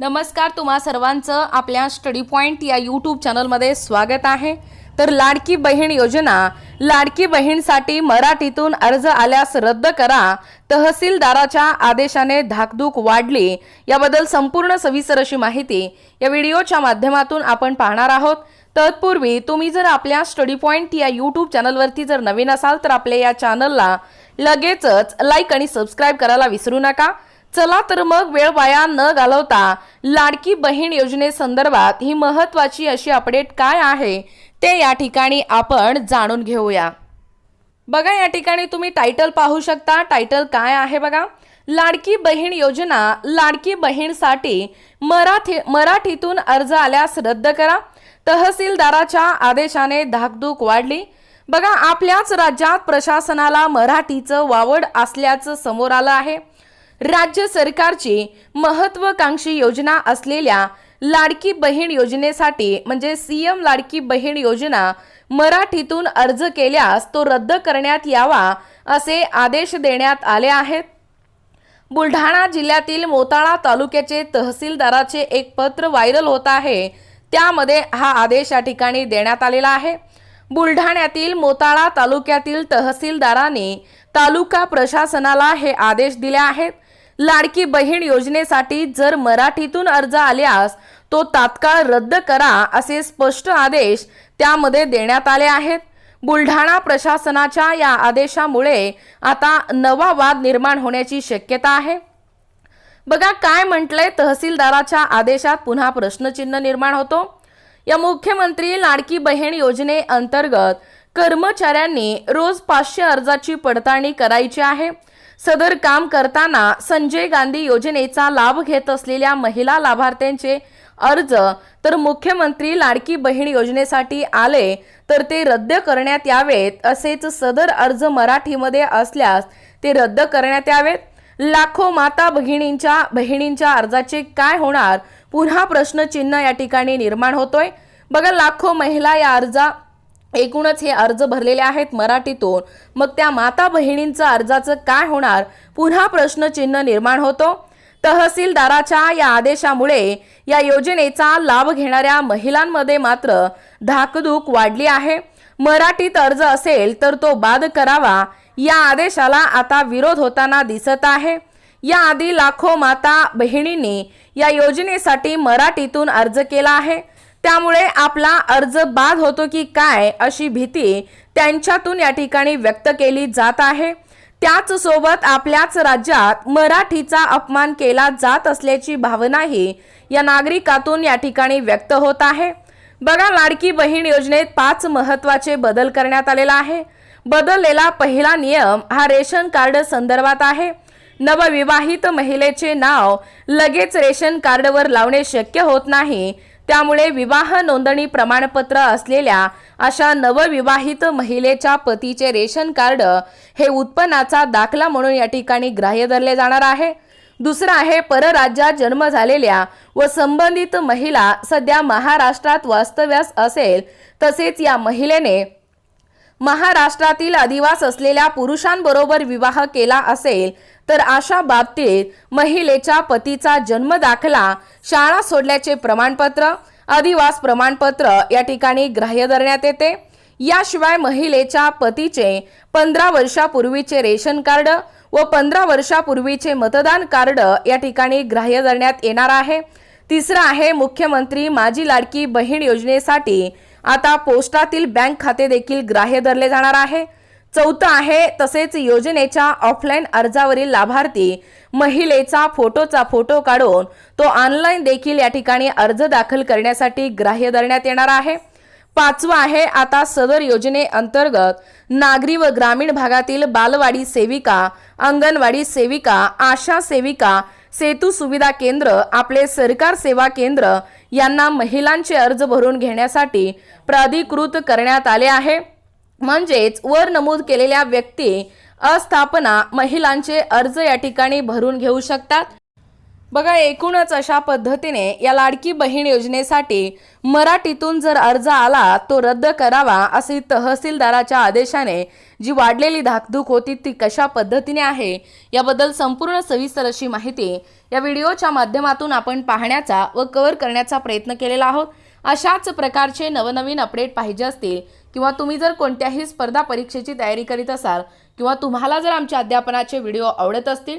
नमस्कार तुम्हा सर्वांचं आपल्या स्टडी पॉईंट या यूट्यूब चॅनलमध्ये स्वागत आहे. तर लाडकी बहीण योजना लाडकी बहीणसाठी मराठीतून अर्ज आल्यास रद्द करा. तहसीलदाराच्या आदेशाने धाकधूक वाढली. याबद्दल संपूर्ण सविस्तर अशी माहिती या व्हिडिओच्या माध्यमातून आपण पाहणार आहोत. तत्पूर्वी तुम्ही जर आपल्या स्टडी पॉईंट या यूट्यूब चॅनलवरती जर नवीन असाल तर आपल्या या चॅनलला लगेचच लाईक आणि सबस्क्राईब करायला विसरू नका. चला तर मग वेळ वाया न घालवता लाडकी बहीण योजनेसंदर्भात ही महत्वाची अशी अपडेट काय आहे ते या ठिकाणी आपण जाणून घेऊया. बघा या ठिकाणी तुम्ही टायटल पाहू शकता. टायटल काय आहे बघा? लाडकी बहीण योजना लाडकी बहीणसाठी मराठी मराठीतून अर्ज आल्यास रद्द करा. तहसीलदाराच्या आदेशाने धाकधूक वाढली. बघा आपल्याच राज्यात प्रशासनाला मराठीचं वावड असल्याचं समोर आलं आहे. राज्य सरकारची महत्वाकांक्षी योजना असलेल्या लाडकी बहीण योजनेसाठी म्हणजे सीएम लाडकी बहीण योजना मराठीतून अर्ज केल्यास तो रद्द करण्यात यावा असे आदेश देण्यात आले आहेत. बुलढाणा जिल्ह्यातील मोताळा तालुक्याचे तहसीलदाराचे एक पत्र व्हायरल होत आहे. त्यामध्ये हा आदेश या ठिकाणी देण्यात आलेला आहे. बुलढाण्यातील मोताळा तालुक्यातील तहसीलदाराने तालुका प्रशासनाला हे आदेश दिले आहेत. लाडकी बहीण योजनेसाठी जर मराठीतून अर्ज आल्यास तो तात्काळ रद्द करा असे स्पष्ट आदेश त्यामध्ये देण्यात आले आहेत. बुलढाणा प्रशासनाच्या या आदेशामुळे आता नवा वाद निर्माण होण्याची शक्यता आहे. बघा काय म्हटलंय? तहसीलदाराच्या आदेशात पुन्हा प्रश्नचिन्ह निर्माण होतो. या मुख्यमंत्री लाडकी बहीण योजनेअंतर्गत कर्मचाऱ्यांनी रोज पाचशे अर्जाची पडताळणी करायची आहे. सदर काम करताना संजय गांधी योजनेचा लाभ घेत असलेल्या महिला लाभार्थ्यांचे अर्ज तर मुख्यमंत्री लाडकी बहीण योजनेसाठी आले तर ते रद्द करण्यात यावेत असेच सदर अर्ज मराठीमध्ये असल्यास ते रद्द करण्यात यावेत. लाखो माता भगिनींच्या बहिणींच्या अर्जाचे काय होणार? पुन्हा प्रश्नचिन्ह या ठिकाणी निर्माण होतोय. बघा लाखो महिला या अर्जा एकूणच हे अर्ज भरलेले आहेत मराठीतून. मग त्या माता बहिणींचं अर्जाचं काय होणार? पुन्हा प्रश्नचिन्ह निर्माण होतो. तहसीलदाराच्या या आदेशामुळे या योजनेचा लाभ घेणाऱ्या महिलांमध्ये मात्र धाकधूक वाढली आहे. मराठीत अर्ज असेल तर तो बाद करावा. या आदेशाला आता विरोध होताना दिसत आहे. याआधी लाखो माता बहिणींनी या योजनेसाठी मराठीतून अर्ज केला आहे. त्यामुळे आपला अर्ज बाद होतो की काय अशी भीती त्यांच्यातून या ठिकाणी व्यक्त केली जात आहे. त्याच सोबत आपल्याच राज्यात मराठीचा अपमान केला जात असल्याची भावनाही या नागरिकातून या ठिकाणी व्यक्त होत आहे. बघा लाडकी बहीण योजनेत पाच महत्त्वाचे बदल करण्यात आलेला आहे. बदललेला पहिला नियम हा रेशन कार्ड संदर्भात आहे. नवविवाहित महिलेचे नाव लगेच रेशन कार्डवर लावणे शक्य होत नाही. त्यामुळे विवाह नोंदणी प्रमाणपत्र असलेल्या अशा नवविवाहित महिलेच्या पतीचे रेशन कार्ड हे उत्पन्नाचा दाखला म्हणून या ठिकाणी ग्राह्य धरले जाणार आहे. दुसरं आहे परराज्यात जन्म झालेल्या व संबंधित महिला सध्या महाराष्ट्रात वास्तव्यास असेल तसेच या महिलेने महाराष्ट्रातील अधिवास असलेल्या पुरुषांबरोबर विवाह केला असेल तर अशा बाबतीत महिलेच्या पतीचा जन्म दाखला शाळा सोडल्याचे प्रमाणपत्र अधिवास प्रमाणपत्र या ठिकाणी ग्राह्य धरण्यात येते. याशिवाय महिलेच्या पतीचे पंधरा वर्षापूर्वीचे रेशन कार्ड व पंधरा वर्षापूर्वीचे मतदान कार्ड या ठिकाणी ग्राह्य धरण्यात येणार आहे. तिसरं आहे मुख्यमंत्री माझी लाडकी बहीण योजनेसाठी. आता पोस्टातील बँक खाते देखील ग्राह्य धरले जाणार आहे. चौथं आहे तसेच योजनेच्या ऑफलाईन अर्जावरील लाभार्थी महिलेचा फोटोचा फोटो काढून तो ऑनलाईन देखील या ठिकाणी अर्ज दाखल करण्यासाठी ग्राह्य धरण्यात येणार आहे. पाचवं आहे आता सदर योजनेअंतर्गत नागरी व ग्रामीण भागातील बालवाडी सेविका अंगणवाडी सेविका आशा सेविका सेतू सुविधा केंद्र आपले सरकार सेवा केंद्र यांना महिलांचे अर्ज भरून घेण्यासाठी प्राधिकृत करण्यात आले आहे. म्हणजेच वर नमूद केलेल्या व्यक्ती अस्थापना महिलांचे अर्ज या ठिकाणी भरून घेऊ शकतात. बघा एकूणच अशा पद्धतीने या लाडकी बहीण योजनेसाठी मराठीतून जर अर्ज आला तो रद्द करावा असे तहसीलदाराच्या आदेशाने जी वाढलेली धाकधूक होती ती कशा पद्धतीने आहे याबद्दल संपूर्ण सविस्तर अशी माहिती या व्हिडिओच्या माध्यमातून आपण पाहण्याचा व कव्हर करण्याचा प्रयत्न केलेला आहोत. अशाच प्रकारचे नवनवीन अपडेट पाहिजे असतील किंवा तुम्ही जर कोणत्याही स्पर्धा परीक्षेची तयारी करीत असाल किंवा तुम्हाला जर आमच्या अध्यापनाचे व्हिडिओ आवडत असतील